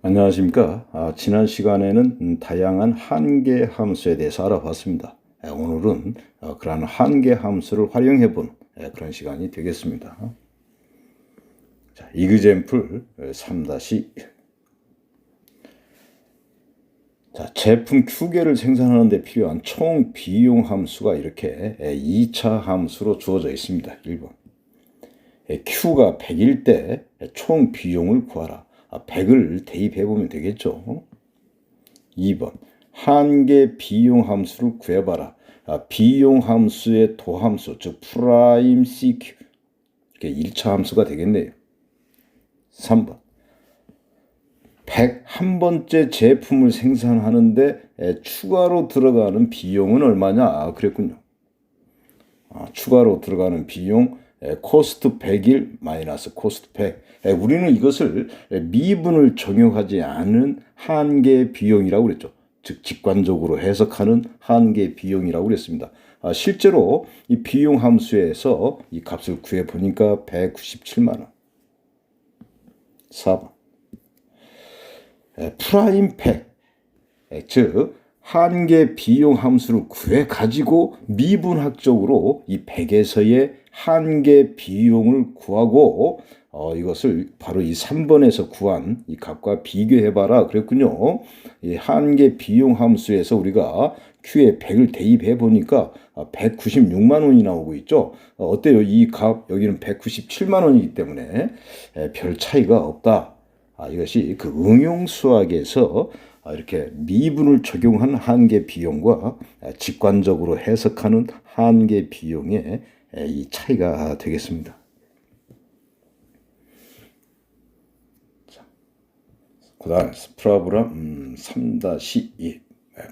안녕하십니까. 아, 지난 시간에는 음, 다양한 한계 함수에 대해서 알아봤습니다. 에, 오늘은 어, 그러한 한계 함수를 활용해 본 에, 그런 시간이 되겠습니다. 자, 이그젠플 3-1 자, 제품 Q개를 생산하는 데 필요한 총 비용 함수가 이렇게 에, 2차 함수로 주어져 있습니다. 1번. 에, Q가 100일 때 총 비용을 구하라. 100을 대입해 보면 되겠죠. 2번. 한계 비용 함수를 구해봐라. 아, 비용 함수의 도함수, 즉 프라임 CQ. 이렇게 1차 함수가 되겠네요. 3번. 101번째 제품을 생산하는데 에, 추가로 들어가는 비용은 얼마냐? 아, 그랬군요. 아, 추가로 들어가는 비용 에, 코스트 100일 마이너스 코스트 100. 에, 우리는 이것을 에, 미분을 적용하지 않은 한계 비용이라고 그랬죠. 즉 직관적으로 해석하는 한계 비용이라고 그랬습니다. 아, 실제로 이 비용 함수에서 이 값을 구해 보니까 197만 원. 4번. 에, 프라임 100. 에, 즉 한계 비용 함수를 구해 가지고 미분학적으로 이 100에서의 한계 비용을 구하고 어, 이것을 바로 이 3번에서 구한 이 값과 비교해 봐라 그랬군요. 이 한계 비용 함수에서 우리가 Q에 100을 대입해 보니까 196만 원이 나오고 있죠. 어, 어때요? 이 값 여기는 197만 원이기 때문에 별 차이가 없다. 아, 이것이 그 응용 수학에서 아, 이렇게 미분을 적용한 한계 비용과 직관적으로 해석하는 한계 비용의 이 차이가 되겠습니다. 그 다음 프로그램 음, 3-2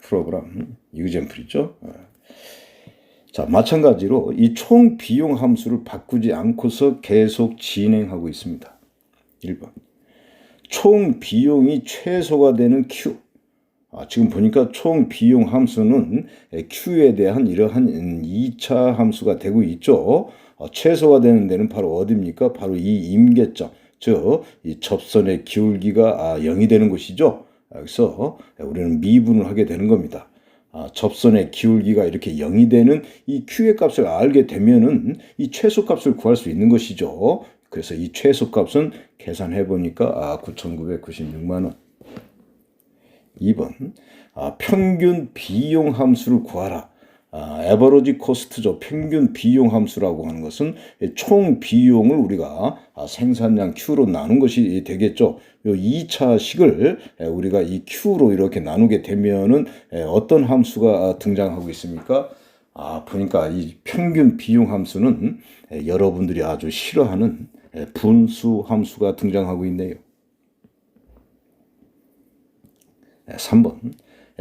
프로그램 이그젠플이죠. 자 마찬가지로 이 총 비용 함수를 바꾸지 않고서 계속 진행하고 있습니다. 1번 총 비용이 최소가 되는 Q 아, 지금 보니까 총 비용 함수는 Q에 대한 이러한 2차 함수가 되고 있죠. 어, 최소가 되는 데는 바로 어디입니까? 바로 이 임계점, 즉 이 접선의 기울기가 아, 0이 되는 곳이죠. 그래서 우리는 미분을 하게 되는 겁니다. 아, 접선의 기울기가 이렇게 0이 되는 이 Q의 값을 알게 되면은 이 최소 값을 구할 수 있는 것이죠. 그래서 이 최소 값은 계산해 보니까 아, 9,996만 원. 2번 아, 평균 비용 함수를 구하라. 아, 에버러지 코스트죠. 평균 비용 함수라고 하는 것은 총 비용을 우리가 아, 생산량 Q로 나눈 것이 되겠죠. 요 2차 식을 우리가 이 Q로 이렇게 나누게 되면은 어떤 함수가 등장하고 있습니까? 아, 보니까 이 평균 비용 함수는 여러분들이 아주 싫어하는 분수 함수가 등장하고 있네요. 3번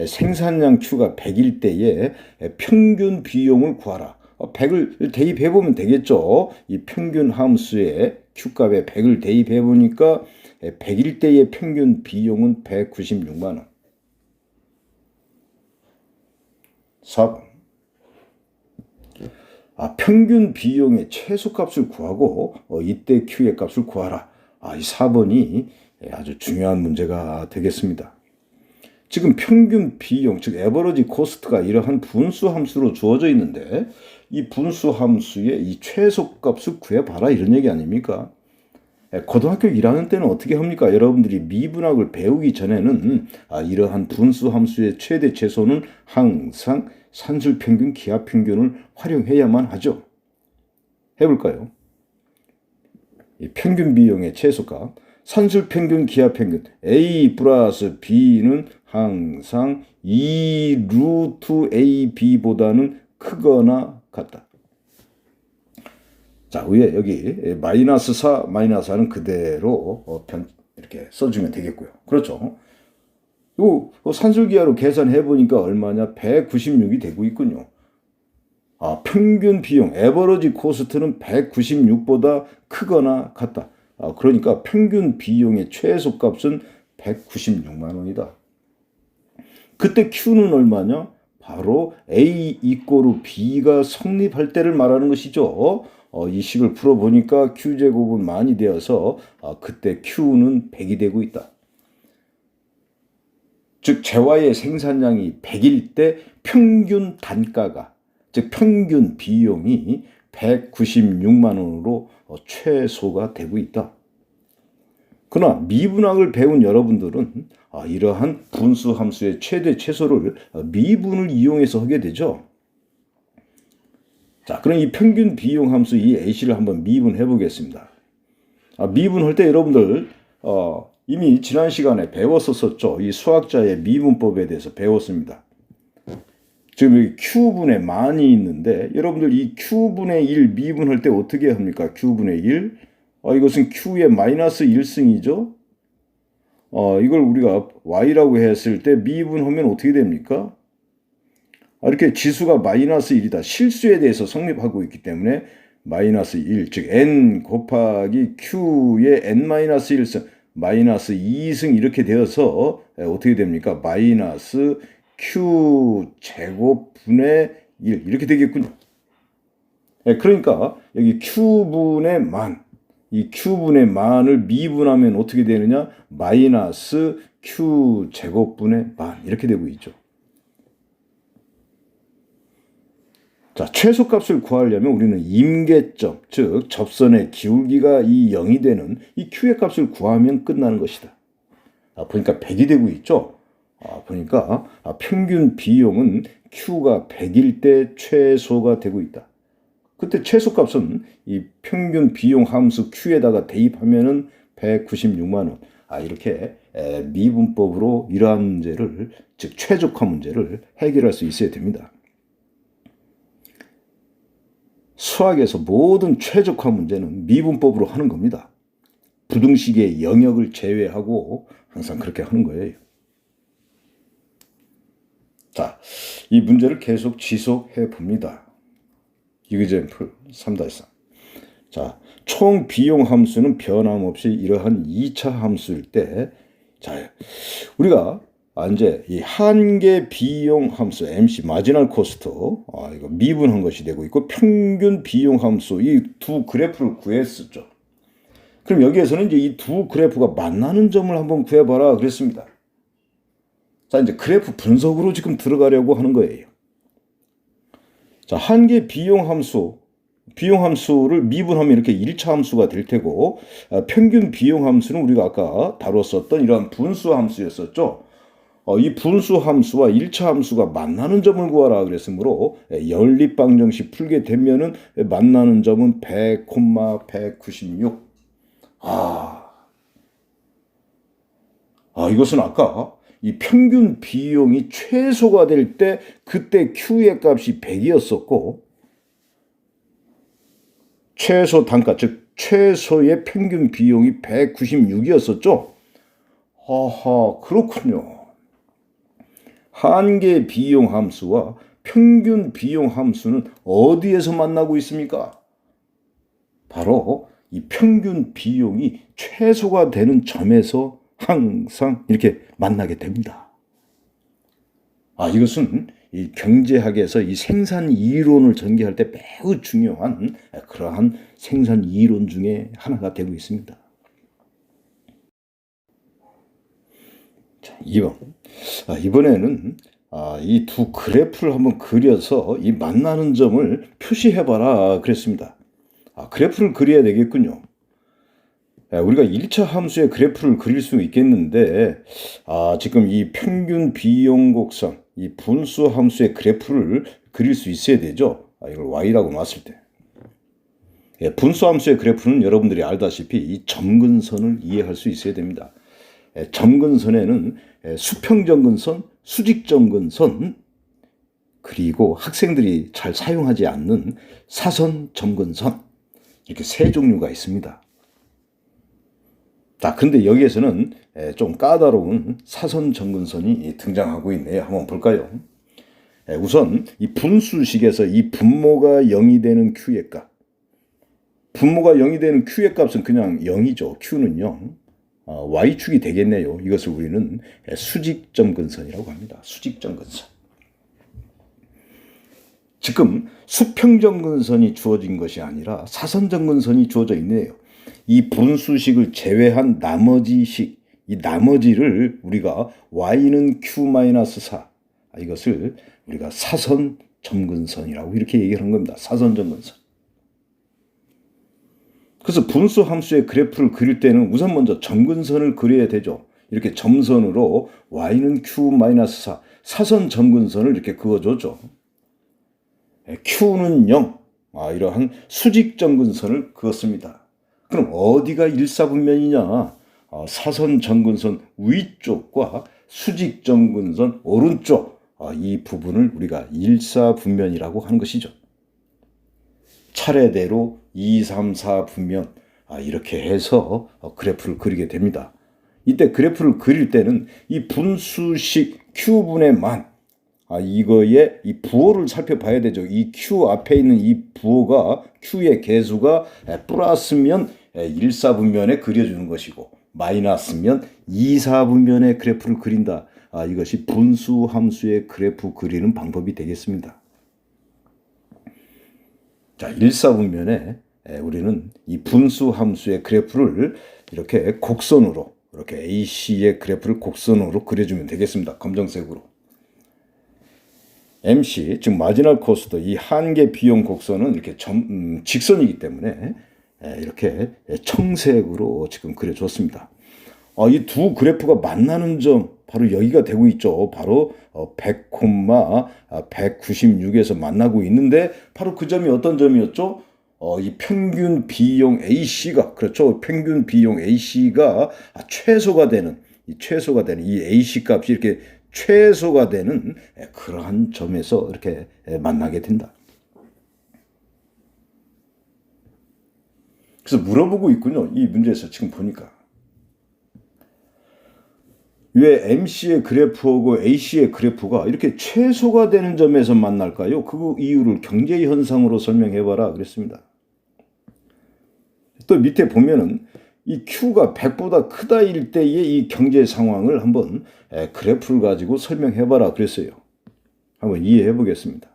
생산량 Q가 100일 때에 평균 비용을 구하라. 100을 대입해 보면 되겠죠. 이 평균 함수에 Q값에 100을 대입해 보니까 100일 때의 평균 비용은 196만 원. 4번 아, 평균 비용의 최소값을 구하고 어, 이때 Q의 값을 구하라. 아, 이 4번이 아주 중요한 문제가 되겠습니다. 지금 평균 비용, 즉 에버러지 코스트가 이러한 분수 함수로 주어져 있는데 이 분수 함수의 이 최소값을 구해봐라 이런 얘기 아닙니까? 예, 고등학교 1학년 때는 어떻게 합니까? 여러분들이 미분학을 배우기 전에는 아, 이러한 분수 함수의 최대 최소는 항상 산술 평균, 기하 평균을 활용해야만 하죠. 해볼까요? 이 평균 비용의 최소값, 산술 평균, 기하 평균 A 플러스 B는 항상 2 루트 AB보다는 크거나 같다. 자, 위에 여기 마이너스 4, 마이너스 4는 그대로 어, 변, 이렇게 써주면 되겠고요. 그렇죠. 요 산술기하로 계산해 보니까 얼마냐? 196이 되고 있군요. 아, 평균 비용, 에버러지 코스트는 196보다 크거나 같다. 아, 그러니까 평균 비용의 최소 값은 196만 원이다. 그때 Q는 얼마냐? 바로 A 이꼬르 B가 성립할 때를 말하는 것이죠. 어, 이 식을 풀어보니까 Q제곱은 많이 되어서 아, 그때 Q는 100이 되고 있다. 즉 재화의 생산량이 100일 때 평균 단가가 즉 평균 비용이 196만 원으로 어, 최소가 되고 있다. 그러나 미분학을 배운 여러분들은 아, 이러한 분수 함수의 최대 최소를 어, 미분을 이용해서 하게 되죠. 자, 그럼 이 평균 비용 함수 이 AC를 한번 미분해 보겠습니다. 아, 미분할 때 여러분들 어, 이미 지난 시간에 배웠었었죠. 이 수학자의 미분법에 대해서 배웠습니다. 지금 여기 Q분의 만이 있는데 여러분들 이 Q분의 1 미분할 때 어떻게 합니까? Q분의 1. 어, 이것은 Q의 마이너스 1승이죠. 어, 이걸 우리가 Y라고 했을 때 미분하면 어떻게 됩니까? 아, 이렇게 지수가 마이너스 1이다. 실수에 대해서 성립하고 있기 때문에 마이너스 1, 즉 n 곱하기 q의 n-1승, 마이너스 2승 이렇게 되어서 어떻게 됩니까? 마이너스 q 제곱분의 1 이렇게 되겠군요. 예, 그러니까 여기 q분의 만, 이 q분의 만을 미분하면 어떻게 되느냐? 마이너스 q 제곱분의 만 이렇게 되고 있죠. 자, 최소값을 구하려면 우리는 임계점, 즉 접선의 기울기가 이 0이 되는 이 q의 값을 구하면 끝나는 것이다. 아, 보니까 100이 되고 있죠. 아, 보니까 아, 평균 비용은 q가 100일 때 최소가 되고 있다. 그때 최소값은 이 평균 비용 함수 q에다가 대입하면은 196만 원. 아, 이렇게 에, 미분법으로 이러한 문제를 즉 최적화 문제를 해결할 수 있어야 됩니다. 수학에서 모든 최적화 문제는 미분법으로 하는 겁니다. 부등식의 영역을 제외하고 항상 그렇게 하는 거예요. 자, 이 문제를 계속 지속해 봅니다. 이그젠플 3-3. 자, 총 비용 함수는 변함없이 이러한 2차 함수일 때, 자, 우리가 아, 이제 이 한계 비용 함수 MC 마지널 코스트 아 이거 미분한 것이 되고 있고 평균 비용 함수 이 두 그래프를 구했었죠. 그럼 여기에서는 이제 이 두 그래프가 만나는 점을 한번 구해봐라 그랬습니다. 자 이제 그래프 분석으로 지금 들어가려고 하는 거예요. 자 한계 비용 함수 비용 함수를 미분하면 이렇게 1차 함수가 될 테고 아, 평균 비용 함수는 우리가 아까 다뤘었던 이러한 분수 함수였었죠. 어, 이 분수 함수와 1차 함수가 만나는 점을 구하라 그랬으므로 예, 연립방정식 풀게 되면은 만나는 점은 100, 196. 아. 아, 이것은 아까 이 평균 비용이 최소가 될 때 그때 Q의 값이 100이었었고 최소 단가 즉 최소의 평균 비용이 196이었었죠. 하하 그렇군요. 한계 비용 함수와 평균 비용 함수는 어디에서 만나고 있습니까? 바로 이 평균 비용이 최소가 되는 점에서 항상 이렇게 만나게 됩니다. 아, 이것은 이 경제학에서 이 생산 이론을 전개할 때 매우 중요한 그러한 생산 이론 중에 하나가 되고 있습니다. 자, 2번. 아, 이번에는 아, 이 두 그래프를 한번 그려서 이 만나는 점을 표시해봐라 그랬습니다. 아, 그래프를 그려야 되겠군요. 아, 우리가 1차 함수의 그래프를 그릴 수 있겠는데 아, 지금 이 평균 비용 곡선, 이 분수 함수의 그래프를 그릴 수 있어야 되죠. 아, 이걸 y라고 놨을 때. 예, 분수 함수의 그래프는 여러분들이 알다시피 이 점근선을 이해할 수 있어야 됩니다. 점근선에는 수평점근선, 수직점근선, 그리고 학생들이 잘 사용하지 않는 사선 점근선 이렇게 세 종류가 있습니다. 자, 근데 여기에서는 좀 까다로운 사선 점근선이 등장하고 있네요. 한번 볼까요? 우선 이 분수식에서 이 분모가 0이 되는 Q의 값. 분모가 0이 되는 Q의 값은 그냥 0이죠. Q는 0. 어, Y축이 되겠네요. 이것을 우리는 수직점근선이라고 합니다. 수직점근선. 지금 수평점근선이 주어진 것이 아니라 사선점근선이 주어져 있네요. 이 분수식을 제외한 나머지 식, 이 나머지를 우리가 y는 q-4 아, 이것을 우리가 사선 점근선이라고 이렇게 얘기하는 겁니다. 사선 점근선. 그래서 분수 함수의 그래프를 그릴 때는 우선 먼저 점근선을 그려야 되죠. 이렇게 점선으로 y는 q-4 사선 점근선을 이렇게 그어줬죠. q는 0 아, 이러한 수직 점근선을 그었습니다. 그럼 어디가 일사분면이냐? 아, 사선 점근선 위쪽과 수직 점근선 오른쪽 아, 이 부분을 우리가 일사분면이라고 하는 것이죠. 차례대로 2, 3, 4 분면 아, 이렇게 해서 어, 그래프를 그리게 됩니다. 이때 그래프를 그릴 때는 이 분수식 q분의 만 아, 이거의 이 부호를 살펴봐야 되죠. 이 q 앞에 있는 이 부호가 q의 개수가 에, 플러스면 에, 1사분면에 그려주는 것이고 마이너스면 2사분면의 그래프를 그린다. 아, 이것이 분수 함수의 그래프 그리는 방법이 되겠습니다. 자, 1사분면에 에, 우리는 이 분수 함수의 그래프를 이렇게 곡선으로 이렇게 AC의 그래프를 곡선으로 그려주면 되겠습니다. 검정색으로. MC 즉 마지널 코스트 이 한계 비용 곡선은 이렇게 점, 음, 직선이기 때문에 에, 이렇게 청색으로 지금 그려줬습니다. 어, 이두 그래프가 만나는 점 바로 여기가 되고 있죠. 바로 어, 100, 196에서 만나고 있는데 바로 그 점이 어떤 점이었죠? 어, 이 평균 비용 AC가 그렇죠. 평균 비용 AC가 최소가 되는 이 최소가 되는 이 AC 값이 이렇게 최소가 되는 그러한 점에서 이렇게 만나게 된다. 그래서 물어보고 있군요. 이 문제에서 지금 보니까. 왜 MC의 그래프하고 AC의 그래프가 이렇게 최소가 되는 점에서 만날까요? 그 이유를 경제 현상으로 설명해봐라 그랬습니다. 또 밑에 보면은 이 Q가 100보다 크다일 때의 이 경제 상황을 한번 그래프를 가지고 설명해봐라 그랬어요. 한번 이해해 보겠습니다.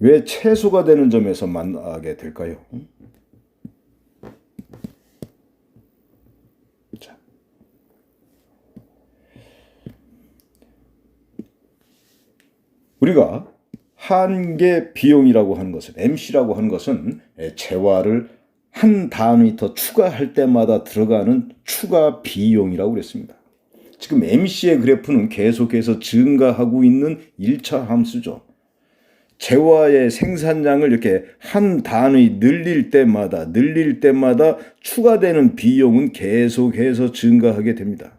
왜 최소가 되는 점에서 만나게 될까요? 자. 우리가 한계 비용이라고 하는 것은 MC라고 하는 것은 재화를 한 단위 더 추가할 때마다 들어가는 추가 비용이라고 그랬습니다. 지금 MC의 그래프는 계속해서 증가하고 있는 1차 함수죠. 재화의 생산량을 이렇게 한 단위 늘릴 때마다 늘릴 때마다 추가되는 비용은 계속해서 증가하게 됩니다.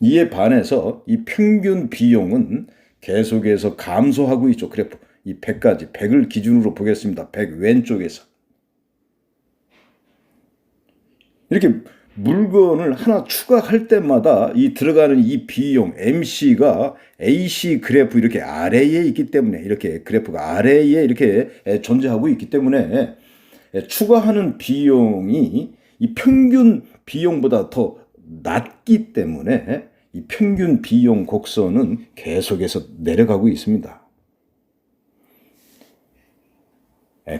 이에 반해서 이 평균 비용은 계속해서 감소하고 있죠. 그래프 이 100까지 100을 기준으로 보겠습니다. 100 왼쪽에서 이렇게 물건을 하나 추가할 때마다 이 들어가는 이 비용 MC가 AC 그래프 이렇게 아래에 있기 때문에 이렇게 그래프가 아래에 이렇게 존재하고 있기 때문에 추가하는 비용이 이 평균 비용보다 더 낮기 때문에 이 평균 비용 곡선은 계속해서 내려가고 있습니다.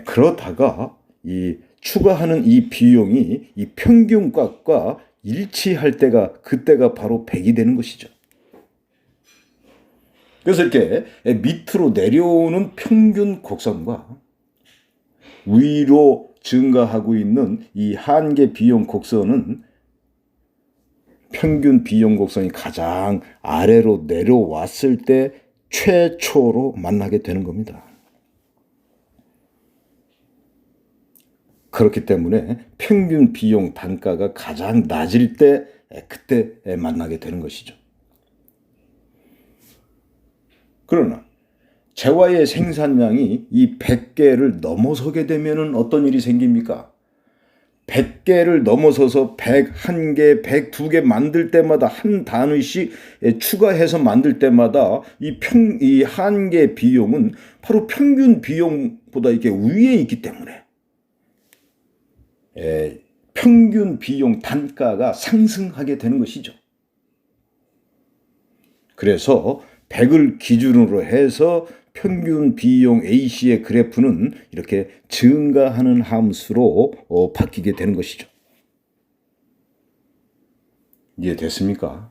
그러다가 이 추가하는 이 비용이 이 평균값과 일치할 때가 그때가 바로 100이 되는 것이죠. 그래서 이렇게 밑으로 내려오는 평균 곡선과 위로 증가하고 있는 이 한계 비용 곡선은 평균 비용 곡선이 가장 아래로 내려왔을 때 최초로 만나게 되는 겁니다. 그렇기 때문에 평균 비용 단가가 가장 낮을 때 그때 만나게 되는 것이죠. 그러나 재화의 생산량이 이 100개를 넘어서게 되면 어떤 일이 생깁니까? 100개를 넘어서서 101개, 102개 만들 때마다 한 단위씩 추가해서 만들 때마다 이 평, 이 한계 비용은 바로 평균 비용보다 이게 위에 있기 때문에 에, 평균 비용 단가가 상승하게 되는 것이죠. 그래서 100을 기준으로 해서 평균 비용 A씨의 그래프는 이렇게 증가하는 함수로 어, 바뀌게 되는 것이죠. 이해됐습니까?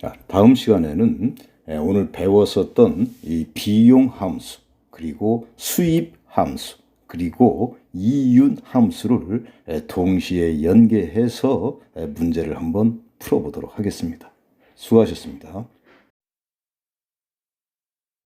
자, 다음 시간에는 에, 오늘 배웠었던 이 비용 함수, 그리고 수입 함수, 그리고 이윤 함수를 에, 동시에 연계해서 에, 문제를 한번 풀어보도록 하겠습니다. 수고하셨습니다.